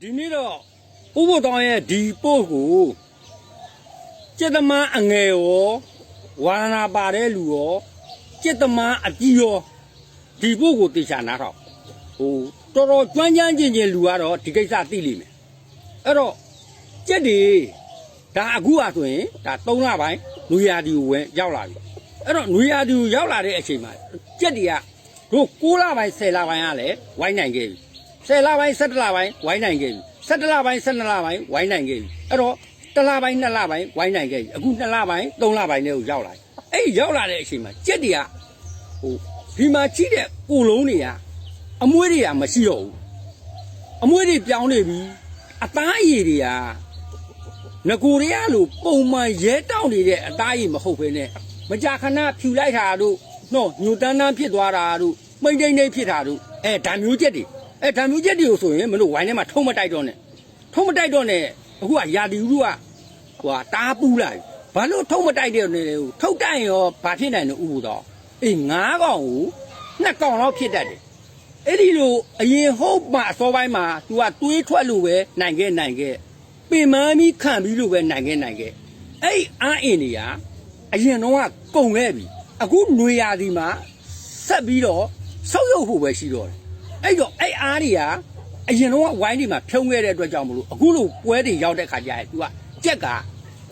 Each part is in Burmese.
ဒီနေ့တော့ဥပ္ပတောင်းရဲ့ဒီပို့ကိုကျက်သမားအငယ်ရောဝါရဏပါတဲ့လူရောကျက်သမားအကြီးရောဒီပို့ကိုတေချာနားတော့ဟိုတော်တော်ကျွမ်းကျမ်းကျင်ကျင်လူကတော့ဒီကိစ္စသိလိမ့်မယ်အဲ့တော့ကျက်ဒီဒါအခုอ่ะဆိုရင်ဒါ3လပိုင်းနွေရာသီကိုဝင်ရောက်လာပြီအဲ့တော့နွေရာသီကိုရောက်လာတဲ့အချိန်မှာကျက်ဒီကတို့6လပိုင်း10လပိုင်းကလည်းဝိုင်းနိုင်ခဲ့ပြီ ဆယ်လပိုင်း17လပိုင်းဝိုင်းနိုင်ခဲ့ပြီ17လပိုင်း12လပိုင်းဝိုင်းနိုင်ခဲ့ပြီအဲ့တော့တစ်လပိုင်း2လပိုင်းဝိုင်းနိုင်ခဲ့ပြီအခု2လပိုင်း3လပိုင်းလေးကိုရောက်လာပြီအဲ့ဒီရောက်လာတဲ့အချိန်မှာကြက်တွေကဟိုဒီမှာကြီးတဲ့ကိုလုံးတွေကအမွှေးတွေကမရှိတော့ဘူးအမွှေးတွေပြောင်းနေပြီအသားအရည်တွေကငကိုတွေကလို့ပုံမှန်ရဲတောင့်နေတဲ့အသားအရည်မဟုတ်ဘဲနဲ့မကြာခဏဖြူလိုက်တာတို့နော်ညူတန်းတန်းဖြစ်သွားတာတို့မိမ့်တိမ့်တိမ့်ဖြစ်တာတို့အဲဓာမျိုးချက်တွေ အဲဓာမျိုးချက်တွေကိုဆိုရင်မလို့ဝိုင်းထဲမှာထုံးမတိုက်တော့နဲ့ထုံးမတိုက်တော့နဲ့အခုကယာတီဥကဟိုဟာတားပူးလာပြီဘာလို့ထုံးမတိုက်တဲ့နေလဲထုတ်တိုက်ရင်ရောဘာဖြစ်နိုင်လဲဥပတော့အေးငါးကောင်ကိုနှစ်ကောင်တော့ဖြစ်တတ်တယ်အဲ့ဒီလိုအရင်ဟုတ်မှအစောပိုင်းမှာ तू ကတွေးထွက်လို့ပဲနိုင်ခဲ့နိုင်ခဲ့ပင်မန်းပြီးခံပြီးလို့ပဲနိုင်ခဲ့နိုင်ခဲ့အဲ့ဒီအားအင်တွေကအရင်တော့ကကုန်ခဲ့ပြီအခုຫນွေရာသီမှာဆက်ပြီးတော့ဆောက်ရုပ်ဖို့ပဲရှိတော့တယ် အဲ့တော့အဲ့အားတွေကအရင်တော့ဝိုင်းတွေမှာဖြုံခဲ့တဲ့အတွက်ကြောင့်မလို့အခုလိုပွဲတွေရောက်တဲ့ခါကျရင်သူကကြက်က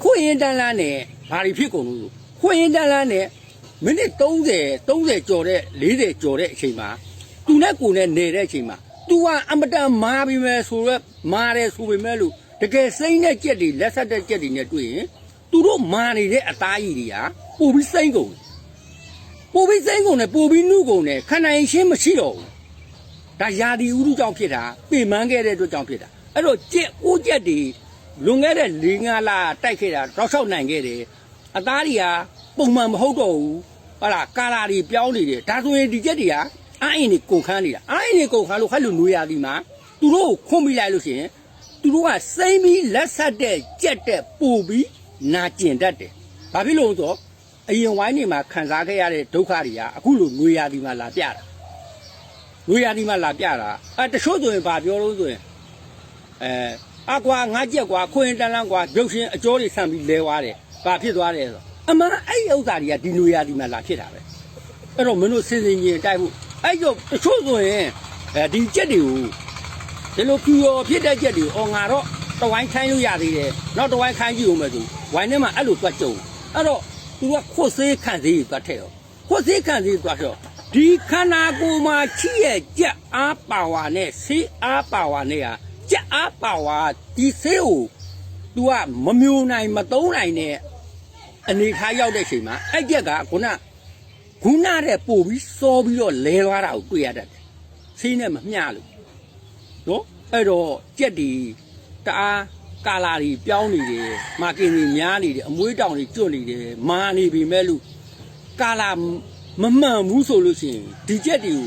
ခွင့်ရင်တန်းလန်းနဲ့ဘာတွေဖြစ်ကုန်လို့ခွင့်ရင်တန်းလန်းနဲ့မိနစ်30 30ကျော်တဲ့40ကျော်တဲ့အချိန်မှာသူနဲ့ကိုနဲ့နေတဲ့အချိန်မှာ तू ကအမတန်မာပြီမဲ့ဆိုတော့မာတယ်ဆိုပေမဲ့လို့တကယ်စိမ့်တဲ့ကြက်တွေလက်ဆက်တဲ့ကြက်တွေနဲ့တွေ့ရင်သူတို့မာနေတဲ့အသားကြီးတွေကပိုပြီးစိမ့်ကုန်ပိုပြီးစိမ့်ကုန်နဲ့ပိုပြီးနှုတ်ကုန်နဲ့ခန္ဓာရင်ရှင်းမရှိတော့ဘူး ဒါယာဒီဥရုကြောင့်ဖြစ်တာပြင်မန်းခဲ့တဲ့အတွက်ကြောင့်ဖြစ်တာအဲ့တော့ကြက်အိုးကြက်တွေလွန်ခဲ့တဲ့၄၅လတိုက်ခဲ့တာတောက်လျှောက်နိုင်ခဲ့တယ်အသားတွေကပုံမှန်မဟုတ်တော့ဘူးဟုတ်လားကာလာတွေပြောင်းနေတယ်ဒါဆိုရင်ဒီကြက်တွေကအာအင်းတွေကုန်ခန်းနေတာအာအင်းတွေကုန်ခန်းလို့ခက်လို့နွေရာဒီမှာသူတို့ကိုခွန့်မိလိုက်လို့ရှိရင်သူတို့ကစိမ့်ပြီးလက်ဆက်တဲ့ကြက်တဲ့ပို့ပြီးနာကျင်တတ်တယ်ဘာဖြစ်လို့လဲဆိုတော့အရင်ဝိုင်းနေမှာခံစားခဲ့ရတဲ့ဒုက္ခတွေကအခုလိုနွေရာဒီမှာလာပြတာ ဝေရာဒီမှာလာပြတာအဲတချို့ဆိုရင်ဗာပြောလို့ဆိုရင်အဲအကွာငါကြက်ကွာခွင်တန်းလန်းကွာရုပ်ရှင်အကျော်တွေဆန်ပြီးလဲသွားတယ်ဗာဖြစ်သွားတယ်ဆိုအမှန်အဲ့ဒီဥစ္စာတွေကဒီနွေရာဒီမှာလာဖြစ်တာပဲအဲ့တော့မင်းတို့စင်စင်ကြီးတိုက်ဖို့အဲ့တော့တချို့ဆိုရင်အဲဒီကြက်တွေကိုဒီလိုဖြူရောဖြစ်တဲ့ကြက်တွေအော်ငါတော့တဝိုင်းခိုင်းလို့ရသေးတယ်နောက်တဝိုင်းခိုင်းကြည့်ဦးမယ်ဆိုဝိုင်းထဲမှာအဲ့လိုတွက်ကြုံအဲ့တော့သူကခွတ်ဆေးခန့်သေးတွက်ထည့်ရောခွတ်ဆေးခန့်သေးတွက်ထည့်ရော ဒီခန္ဓာကိုယ်မှာချစ်ရဲ့ကြက်အားပါဝါနဲ့ဆေးအားပါဝါနဲ့ဟာကြက်အားပါဝါဒီဆေးကို तू ကမမျိုးနိုင်မသုံးနိုင်တဲ့အနေထားရောက်တဲ့ချိန်မှာအဲ့ကြက်ကခုနခုနတဲ့ပို့ပြီးစောပြီးတော့လဲသွားတာကိုတွေ့ရတတ်တယ်ဆေးနဲ့မမျှလို့နော်အဲ့တော့ကြက်ဒီတအားကာလာတွေပြောင်းနေတယ်မာကင်တွေများနေတယ်အမွေးတောင်တွေကျွတ်နေတယ်မာနေပြီမဲ့လို့ကာလာ မမှန်ဘူးဆိုလို့ရှိရင်ဒီချက်တွေကို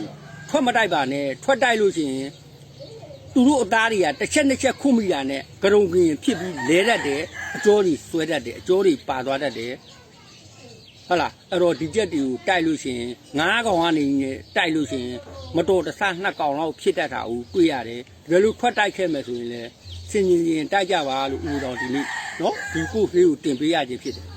ထွက်မတိုက်ပါနဲ့ထွက်တိုက်လို့ရှိရင်သူတို့အသားတွေကတစ်ချက်တစ်ချက်ခုမိတာနဲ့ကရုံကင်ဖြစ်ပြီးလဲတတ်တယ်အကျော်တွေဆွဲတတ်တယ်အကျော်တွေပါသွားတတ်တယ်ဟုတ်လားအဲ့တော့ဒီချက်တွေကိုတိုက်လို့ရှိရင်ငါးကောင်ကနေတိုက်လို့ရှိရင်မတော်တဆနှစ်ကောင်လောက်ဖြစ်တတ်တာကိုတွေ့ရတယ်တကယ်လို့ထွက်တိုက်ခဲ့မယ်ဆိုရင်လည်းစင်ရင်ရင်တိုက်ကြပါလို့ဦးတော်ဒီနေ့နော်ဒီကိုလေးကိုတင်ပေးရခြင်းဖြစ်တယ်